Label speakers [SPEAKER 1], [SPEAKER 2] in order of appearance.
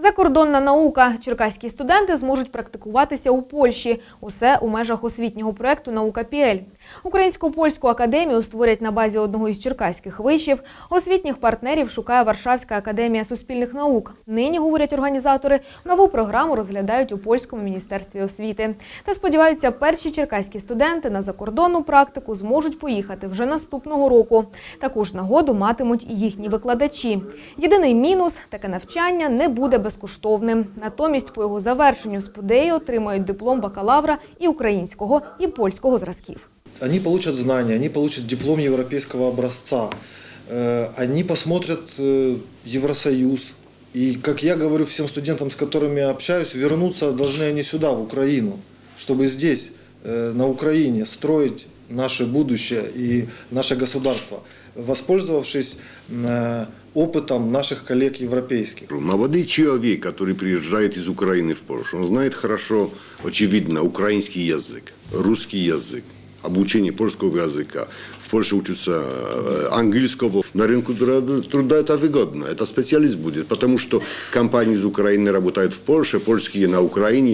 [SPEAKER 1] Закордонна наука. Черкаські студенти зможуть практикуватися у Польщі. Усе у межах освітнього проекту Наука ПІЕЛЬ. Українсько-польську академію створять на базі одного із черкаських вишів. Освітніх партнерів шукає Варшавська академія суспільних наук. Нині, говорять організатори, нову програму розглядають у польському міністерстві освіти. Та сподіваються, перші черкаські студенти на закордонну практику зможуть поїхати вже наступного року. Таку ж нагоду матимуть і їхні викладачі. Єдиний мінус таке навчання не буде безкоштовним. Натомість, по його завершенню спудеї отримають диплом бакалавра і українського, і польського зразків.
[SPEAKER 2] Они получат знания, они получат диплом европейского образца, э, они посмотрят э, Евросоюз. И, как я говорю всем студентам, с которыми я общаюсь, вернуться должны они сюда, в Украину, чтобы здесь, э, на Украине, строить наше будущее и наше государство, воспользовавшись э, опытом наших коллег европейских.
[SPEAKER 3] Молодой человек, который приезжает из Украины в Польшу, он знает хорошо, очевидно, украинский язык, русский язык, обучение польского языка. В Польше учатся э, английского. На рынку труд- труда это выгодно, это специалист будет, потому что компании из Украины работают в Польше, польские на Украине.